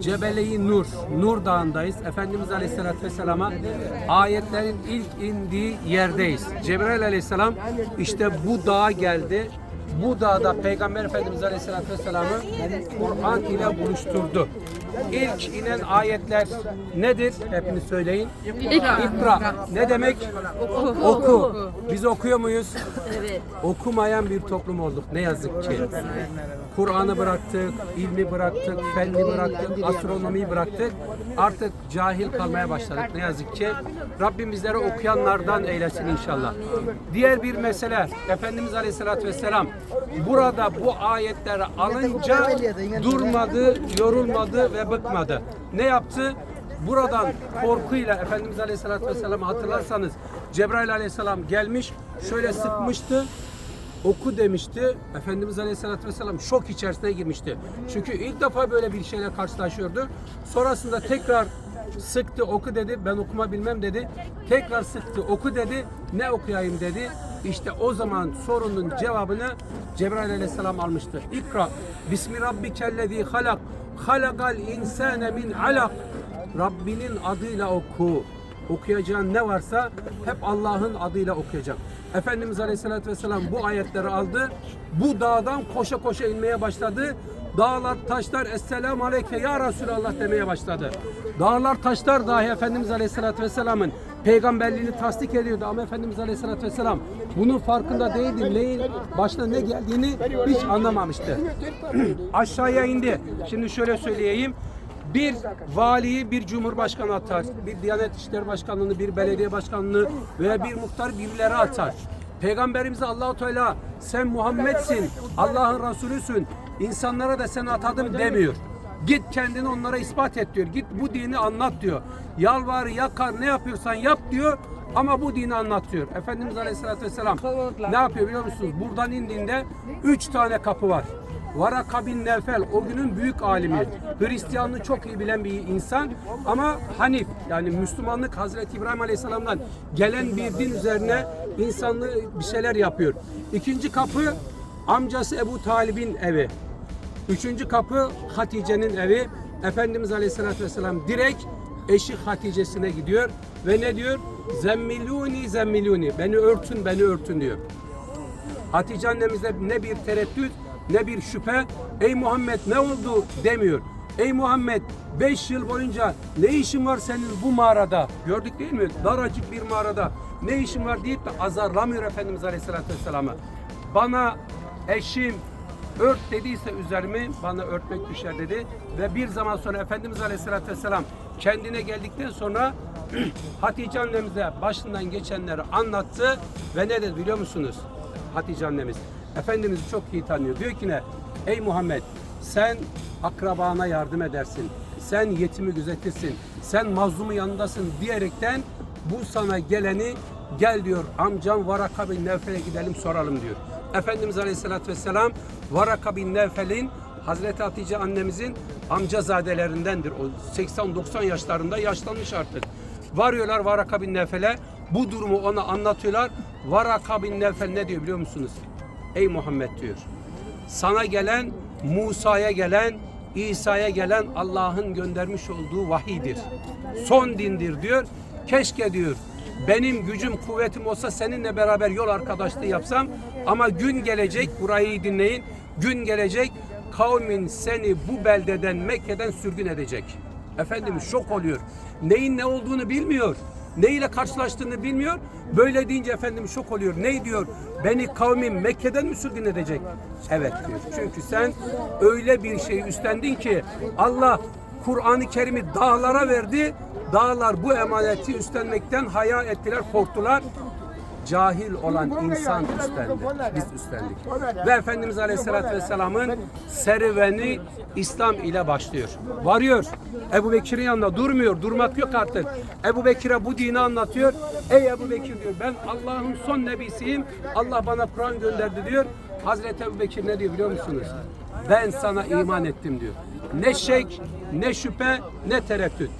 Cebele-i Nur, Nur Dağı'ndayız. Efendimiz Aleyhisselatü Vesselam'a ayetlerin ilk indiği yerdeyiz. Cebrail Aleyhisselam işte bu dağa geldi. Bu dağda Peygamber Efendimiz Aleyhisselatü Vesselam'ı Kur'an ile buluşturdu. İlk inen ayetler nedir? Hepiniz söyleyin. İkra. İkra. Ne demek? Oku. Oku. Biz okuyor muyuz? Evet. Okumayan bir toplum olduk ne yazık ki. Kur'an'ı bıraktık, ilmi bıraktık, fenni bıraktık, astronomiyi bıraktık. Artık cahil kalmaya başladık ne yazık ki. Rabbim bizleri okuyanlardan eylesin inşallah. Diğer bir mesele, Efendimiz Aleyhisselatü Vesselam burada bu ayetleri alınca durmadı, yorulmadı ve bıkmadı. Ne yaptı? Buradan korkuyla Efendimiz Aleyhisselatü Vesselam'ı hatırlarsanız Cebrail Aleyhisselam gelmiş şöyle sıkmıştı oku demişti. Efendimiz Aleyhisselatü Vesselam şok içerisine girmişti. Çünkü ilk defa böyle bir şeyle karşılaşıyordu. Sonrasında tekrar sıktı oku dedi. Ben okuma bilmem dedi. Tekrar sıktı oku dedi. Ne okuyayım dedi. İşte o zaman sorunun cevabını Cebrail Aleyhisselam almıştı. İkra. Bismi Rabbikellezi halak. Halakal insane min alak. Rabbinin adıyla oku. Okuyacağın ne varsa hep Allah'ın adıyla okuyacak. Efendimiz Aleyhisselatü Vesselam bu ayetleri aldı. Bu dağdan koşa koşa inmeye başladı. Dağlar, taşlar, Esselamu Aleyke Ya Resulallah demeye başladı. Dağlar, taşlar dahi Efendimiz Aleyhisselatü Vesselam'ın peygamberliğini tasdik ediyordu. Ama Efendimiz Aleyhisselatü Vesselam bunun farkında değildi. Neyin başına ne geldiğini hiç anlamamıştı. Aşağıya indi. Şimdi şöyle söyleyeyim. Bir valiyi bir cumhurbaşkanı atar. Bir Diyanet İşleri Başkanlığı'nı, bir belediye başkanlığı veya bir muhtar birileri atar. Peygamberimize Allahu Teala sen Muhammed'sin, Allah'ın Resulüsün. İnsanlara da sen atadım demiyor. Git kendini onlara ispat et diyor. Git bu dini anlat diyor. Yalvar, yakar, ne yapıyorsan yap diyor. Ama bu dini anlatıyor. Efendimiz Aleyhisselatü Vesselam ne yapıyor biliyor musunuz? Buradan indiğinde üç tane kapı var. Varaka bin Nevfel o günün büyük alimi. Hristiyanlığı çok iyi bilen bir insan ama Hanif yani Müslümanlık Hazreti İbrahim Aleyhisselam'dan gelen bir din üzerine insanlığı bir şeyler yapıyor. İkinci kapı amcası Ebu Talib'in evi. Üçüncü kapı Hatice'nin evi. Efendimiz Aleyhisselatü Vesselam direkt eşi Hatice'sine gidiyor ve ne diyor? Zemmiluni zemmiluni. Beni örtün, beni örtün diyor. Hatice annemizde ne bir tereddüt ne bir şüphe. Ey Muhammed ne oldu demiyor. Ey Muhammed 5 yıl boyunca ne işin var senin bu mağarada? Gördük değil mi? Daracık bir mağarada. Ne işin var deyip de azarlamıyor Efendimiz Aleyhisselatü Vesselam'ı. Bana eşim ört dediyse üzerimi bana örtmek düşer dedi. Ve bir zaman sonra Efendimiz Aleyhisselatü Vesselam kendine geldikten sonra Hatice annemize başından geçenleri anlattı ve ne dedi biliyor musunuz? Hatice annemiz Efendimiz'i çok iyi tanıyor. Diyor ki ne? Ey Muhammed sen akrabana yardım edersin. Sen yetimi gözetirsin. Sen mazlumu yanındasın diyerekten bu sana geleni gel diyor amcam Varaka bin Nevfel'e gidelim soralım diyor. Efendimiz Aleyhisselatü Vesselam Varaka bin Nevfel'in Hazreti Hatice annemizin amcazadelerindendir. O 80-90 yaşlarında yaşlanmış artık. Varıyorlar Varaka bin Nevfel'e. Bu durumu ona anlatıyorlar. Varaka bin Nevfel ne diyor biliyor musunuz? Ey Muhammed diyor. Sana gelen, Musa'ya gelen, İsa'ya gelen Allah'ın göndermiş olduğu vahidir. Son dindir diyor. Keşke diyor benim gücüm kuvvetim olsa seninle beraber yol arkadaşlığı yapsam ama gün gelecek burayı dinleyin. Gün gelecek kavmin seni bu beldeden Mekke'den sürgün edecek. Efendimiz şok oluyor. Neyin ne olduğunu bilmiyor. Ne ile karşılaştığını bilmiyor. Böyle deyince Efendimiz şok oluyor. Ne diyor? Beni kavmim Mekke'den mi sürgün edecek? Evet diyor. Çünkü sen öyle bir şey üstlendin ki Allah Kur'an-ı Kerim'i dağlara verdi. Dağlar bu emaneti üstlenmekten haya ettiler, korktular cahil olan insan üstlendi. Biz üstlendik. Ve Efendimiz Aleyhisselatü Vesselam'ın serüveni İslam ile başlıyor. Varıyor. Ebu Bekir'in yanında durmuyor. Durmak yok artık. Ebu Bekir'e bu dini anlatıyor. Ey Ebu Bekir diyor ben Allah'ın son nebisiyim. Allah bana Kur'an gönderdi diyor. Hazreti Ebu Bekir ne diyor biliyor musunuz? Ben sana iman ettim diyor. Ne şek, ne şüphe, ne tereddüt.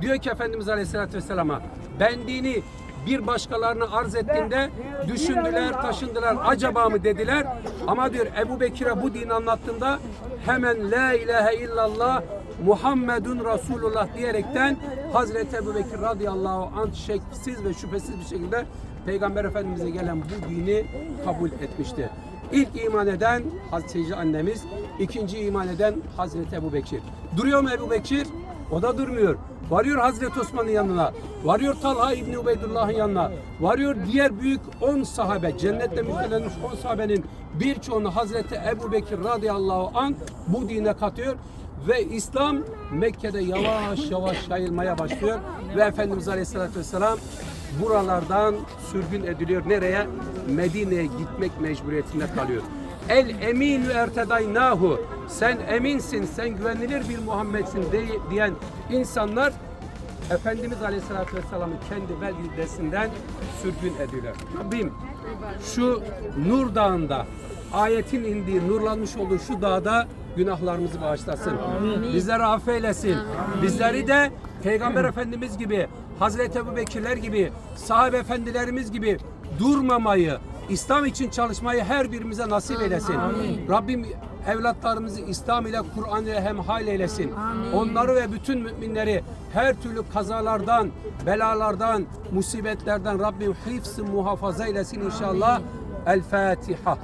Diyor ki Efendimiz Aleyhisselatü Vesselam'a ben dini bir başkalarına arz ettiğinde düşündüler, taşındılar, acaba mı dediler. Ama diyor Ebu Bekir'e bu dini anlattığında hemen La ilahe illallah Muhammedun Resulullah diyerekten Hazreti Ebu Bekir radıyallahu anh şeksiz ve şüphesiz bir şekilde Peygamber Efendimiz'e gelen bu dini kabul etmişti. İlk iman eden Hazreti annemiz, ikinci iman eden Hazreti Ebu Bekir. Duruyor mu Ebu Bekir? O da durmuyor. Varıyor Hazreti Osman'ın yanına. Varıyor Talha İbni Ubeydullah'ın yanına. Varıyor diğer büyük 10 sahabe. Cennetle müjdelenmiş 10 sahabenin birçoğunu Hazreti Ebu Bekir radıyallahu an bu dine katıyor. Ve İslam Mekke'de yavaş yavaş yayılmaya başlıyor. Ve Efendimiz Aleyhisselatü Vesselam buralardan sürgün ediliyor. Nereye? Medine'ye gitmek mecburiyetinde kalıyor. El eminü ertedaynahu. Sen eminsin, sen güvenilir bir Muhammed'sin de- diyen insanlar Efendimiz Aleyhisselatü Vesselam'ın kendi beldesinden sürgün ediyorlar. Rabbim şu Nur Dağı'nda ayetin indiği, nurlanmış olduğu şu dağda günahlarımızı bağışlasın. Bizleri affeylesin. Bizleri de Peygamber Efendimiz gibi, Hazreti Ebu Bekirler gibi, sahabe efendilerimiz gibi durmamayı, İslam için çalışmayı her birimize nasip eylesin. Rabbim evlatlarımızı İslam ile Kur'an ile hemhal eylesin. Onları ve bütün müminleri her türlü kazalardan, belalardan, musibetlerden Rabbim hifz muhafaza eylesin inşallah. El Fatiha.